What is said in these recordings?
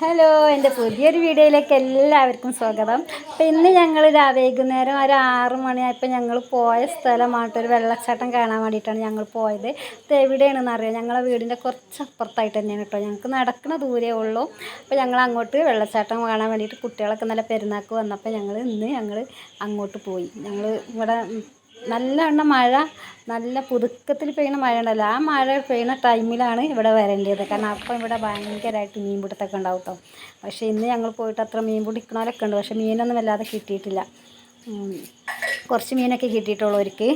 Hello എന്റെ പുതിയൊരു വീഡിയോയിലേക്ക് എല്ലാവർക്കും സ്വാഗതം. അപ്പം ഇന്ന് ഞങ്ങൾ വൈകുന്നേരം ഒരു ആറ് മണിയായപ്പോൾ ഞങ്ങൾ പോയ സ്ഥലമായിട്ട് ഒരു വെള്ളച്ചാട്ടം കാണാൻ വേണ്ടിയിട്ടാണ് ഞങ്ങൾ പോയത്. ഇത് എവിടെയാണെന്ന് അറിയാം? ഞങ്ങളെ വീടിന്റെ കുറച്ച് അപ്പുറത്തായിട്ട് തന്നെയാണ് കേട്ടോ. ഞങ്ങൾക്ക് നടക്കുന്ന ദൂരേ ഉള്ളൂ. അപ്പോൾ ഞങ്ങൾ അങ്ങോട്ട് വെള്ളച്ചാട്ടം കാണാൻ വേണ്ടിയിട്ട് കുട്ടികളൊക്കെ നല്ല പെരുന്നാൾക്ക് വന്നപ്പോൾ ഞങ്ങൾ ഇന്ന് ഞങ്ങൾ അങ്ങോട്ട് പോയി. ഞങ്ങൾ ഇവിടെ നല്ലവണ്ണം മഴ നല്ല പുതുക്കത്തിൽ പെയ്യുന്ന മഴ ഉണ്ടല്ലോ ആ മഴ പെയ്യുന്ന ടൈമിലാണ് ഇവിടെ വരേണ്ടത്. കാരണം അപ്പം ഇവിടെ ഭയങ്കരമായിട്ട് മീൻ പിടുത്തമൊക്കെ ഉണ്ടാവും കേട്ടോ പക്ഷേ ഇന്ന് ഞങ്ങൾ പോയിട്ട് അത്ര മീൻ പിടിക്കണവരൊക്കെ ഉണ്ട്. പക്ഷേ മീനൊന്നും വല്ലാതെ കിട്ടിയിട്ടില്ല. കുറച്ച് മീനൊക്കെ കിട്ടിയിട്ടുള്ളൂ അവർക്ക്.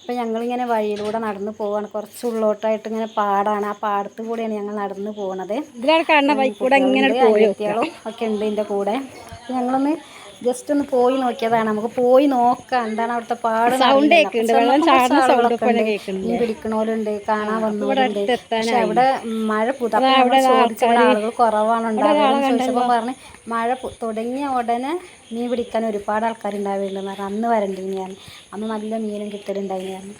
അപ്പോൾ ഞങ്ങളിങ്ങനെ വഴിയിലൂടെ നടന്ന് പോവാണ്. കുറച്ച് ഉള്ളോട്ടായിട്ട് ഇങ്ങനെ പാടാണ്. ആ പാടത്ത് കൂടെയാണ് ഞങ്ങൾ നടന്ന് പോകുന്നത് ഇതിലാണ് കാണുന്ന ബൈക്ക് കൂടെ ഇങ്ങനെ കുട്ടികളുണ്ട്, ഒക്കെ ഉണ്ട് എന്റെ കൂടെ. ഞങ്ങളൊന്ന് ജസ്റ്റ് ഒന്ന് പോയി നോക്കിയതാണ്. നമുക്ക് പോയി നോക്കാം. എന്താണ് അവിടുത്തെ പാട് സൗണ്ട് മീൻ പിടിക്കണോലുണ്ട് കാണാൻ വന്നവരുണ്ട് പക്ഷെ അവിടെ മഴ ചോദിച്ചവിടെ ആളുകൾ കുറവാണ് ഉണ്ടാവുക ചോദിച്ചപ്പോൾ പറഞ്ഞ് മഴ തുടങ്ങിയ ഉടനെ മീൻ പിടിക്കാൻ ഒരുപാട് ആൾക്കാരുണ്ടാവുന്നുണ്ടെന്ന് പറഞ്ഞു. അന്ന് വരണ്ടിനെയാണ് അന്ന് നല്ല മീനും കിട്ടലുണ്ടായിരുന്നു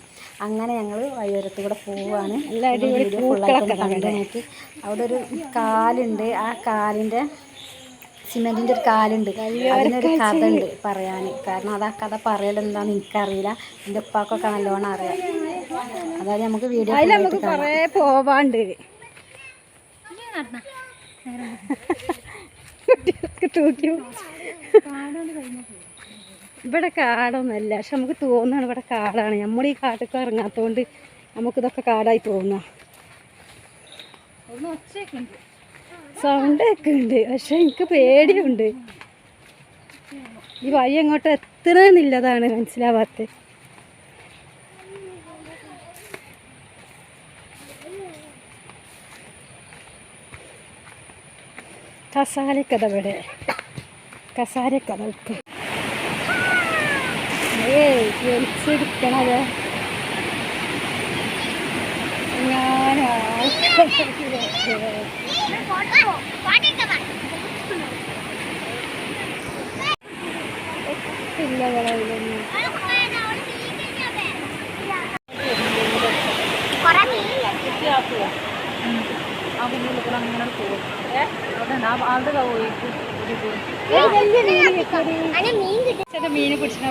അങ്ങനെ ഞങ്ങൾ വഴിയോരത്ത് കൂടെ പോവുകയാണ് വീഡിയോ ഫുള്ളായിട്ടൊന്ന് കണ്ടു നോക്കി. അവിടെ ഒരു കാലുണ്ട്. ആ കാലിന്റെ സിമെന്റിന്റെ ഒരു കാലുണ്ട്. അതിനൊരു കഥ ഉണ്ട് പറയാൻ കാരണം അത് ആ കഥ പറയലെന്താന്ന് എനിക്കറിയില്ല. എന്റെ ഉപ്പാക്കൊക്കെ നല്ലോണം അറിയാം. അതായത് നമുക്ക് വീഡിയോ നമുക്ക് കുറേ പോവാണ്ട്. ഇവിടെ കാടൊന്നുമല്ല. പക്ഷെ നമുക്ക് തോന്നുകയാണ് ഇവിടെ കാടാണ്. നമ്മൾ ഈ കാട്ടൊക്കെ ഇറങ്ങാത്തതുകൊണ്ട് നമുക്കിതൊക്കെ കാടായി തോന്നുക സൗണ്ട് ഒക്കെ ഉണ്ട്. പക്ഷെ എനിക്ക് പേടിയുണ്ട്. ഈ വഴി അങ്ങോട്ട് എത്തണമെന്നില്ലതാണ് മനസ്സിലാവാത്തത് കസാരക്കഥ ഇവിടെ. കസാരക്കഥ ഇട്ട് ഏയ് വലിച്ചെടുക്കണത് ഞാൻ ഇല്ല വളവിലൊന്നും ചേട്ടാ മീന് പിടിച്ചിട്ട്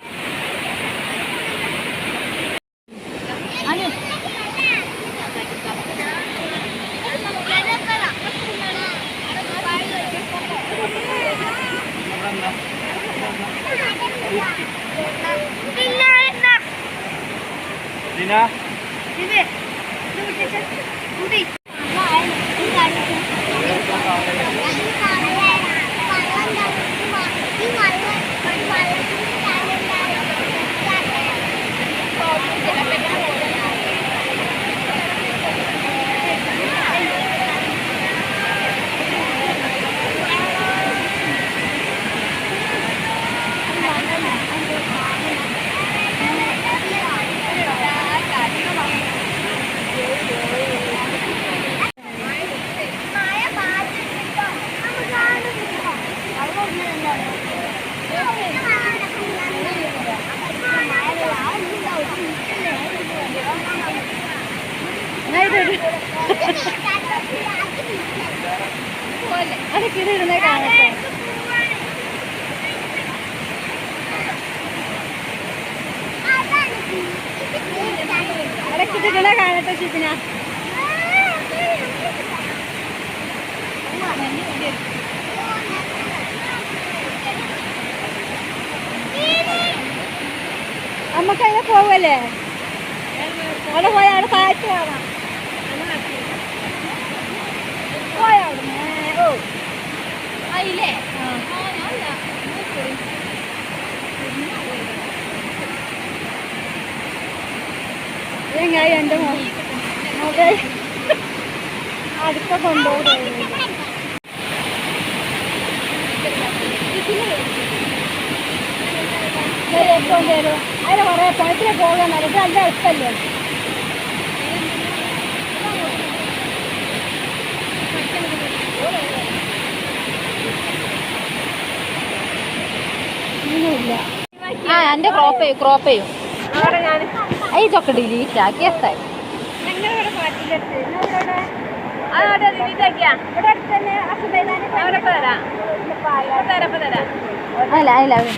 ฉันถื ഇടുന്നേ കാണട്ടെ ഷിപ്പിന നമുക്ക് അങ്ങനെ പോവല്ലേ? അവിടെ പോയി അവിടെ താഴ്ച കാണാം. പോയോ? ഓ. ആയില്ലേ ആ. എങ്ങായി എന്റെ മൊബൈൽ അടുത്ത കൊണ്ടുപോകും ഏറ്റവും പേരും അതിന് കുറേ പണത്തിന് പോകാൻ നടക്കും നല്ല ഒന്നുമില്ല. ആ എന്റെ ക്രോപ്പ് ചെയ്യും ക്രോപ്പ് ചെയ്യും. ഇതൊക്കെ ഡിലീറ്റ് ആക്കി എത്താൻ. അല്ല അല്ല അടുത്ത്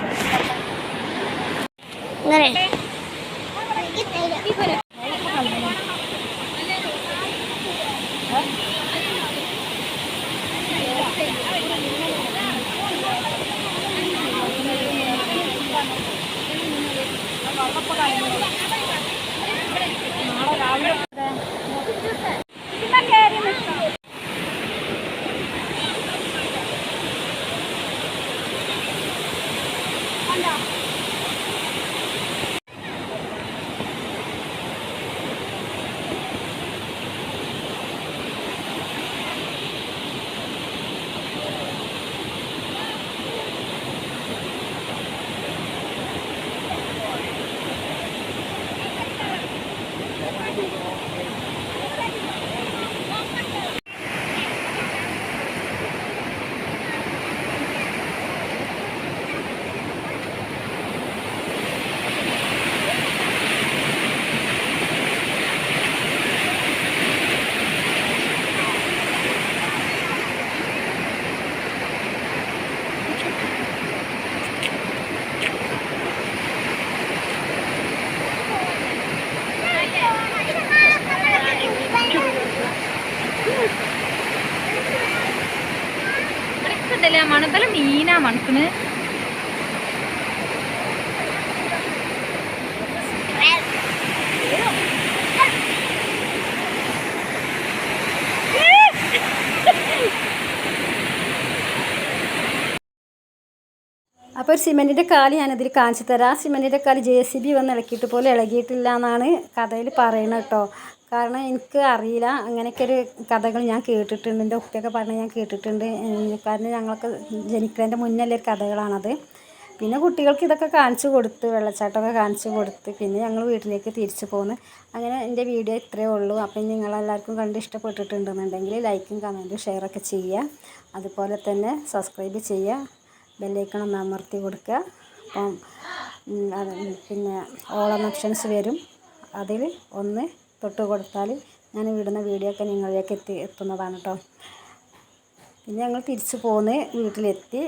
നിങ്ങളിവിടെ അതോടെ 안녕. ഇവിടെക്കല്ലേ മണത്തല മീനാ മണക്കണ് അപ്പോൾ ഒരു സിമെന്റിന്റെ കാൽ ഞാനതിൽ കാണിച്ചു തരാം. ആ സിമെന്റിന്റെ കാൽ ജെ സി ബി വന്ന് ഇളക്കിയിട്ട് പോലും ഇളകിയിട്ടില്ല എന്നാണ് കഥയിൽ പറയുന്നത് കേട്ടോ. കാരണം എനിക്ക് അറിയില്ല. അങ്ങനെയൊക്കെ ഒരു കഥകൾ ഞാൻ കേട്ടിട്ടുണ്ട്. എന്റെ ഉപ്പയൊക്കെ പറഞ്ഞ് ഞാൻ കേട്ടിട്ടുണ്ട്. കാരണം ഞങ്ങൾക്ക് ജനിക്കുന്നതിന്റെ മുന്നല്ലേ ഒരു കഥകളാണത്. പിന്നെ കുട്ടികൾക്ക് ഇതൊക്കെ കാണിച്ചു കൊടുത്ത് വെള്ളച്ചാട്ടമൊക്കെ കാണിച്ചു കൊടുത്ത് പിന്നെ ഞങ്ങൾ വീട്ടിലേക്ക് തിരിച്ചു പോന്ന്. അങ്ങനെ എന്റെ വീഡിയോ ഇത്രയേ ഉള്ളൂ. അപ്പം നിങ്ങളെല്ലാവർക്കും കണ്ട് ഇഷ്ടപ്പെട്ടിട്ടുണ്ടെന്നുണ്ടെങ്കിൽ ലൈക്കും കമന്റും ഷെയറൊക്കെ ചെയ്യുക. അതുപോലെ തന്നെ സബ്സ്ക്രൈബ് ചെയ്യുക. ബെല്ലൈക്കൺ ഒന്ന് അമർത്തി കൊടുക്കുക. അപ്പം പിന്നെ ഓളം ഓപ്ഷൻസ് വരും. അതിൽ ഒന്ന് തൊട്ട് കൊടുത്താൽ ഞാൻ വിടുന്ന വീഡിയോ ഒക്കെ നിങ്ങളിലേക്ക് എത്തി എത്തുന്നതാണ് കേട്ടോ പിന്നെ ഞങ്ങൾ തിരിച്ചു പോന്ന് വീട്ടിലെത്തി.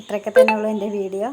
ഇത്രയൊക്കെ തന്നെ ഉള്ളൂ എന്റെ വീഡിയോ.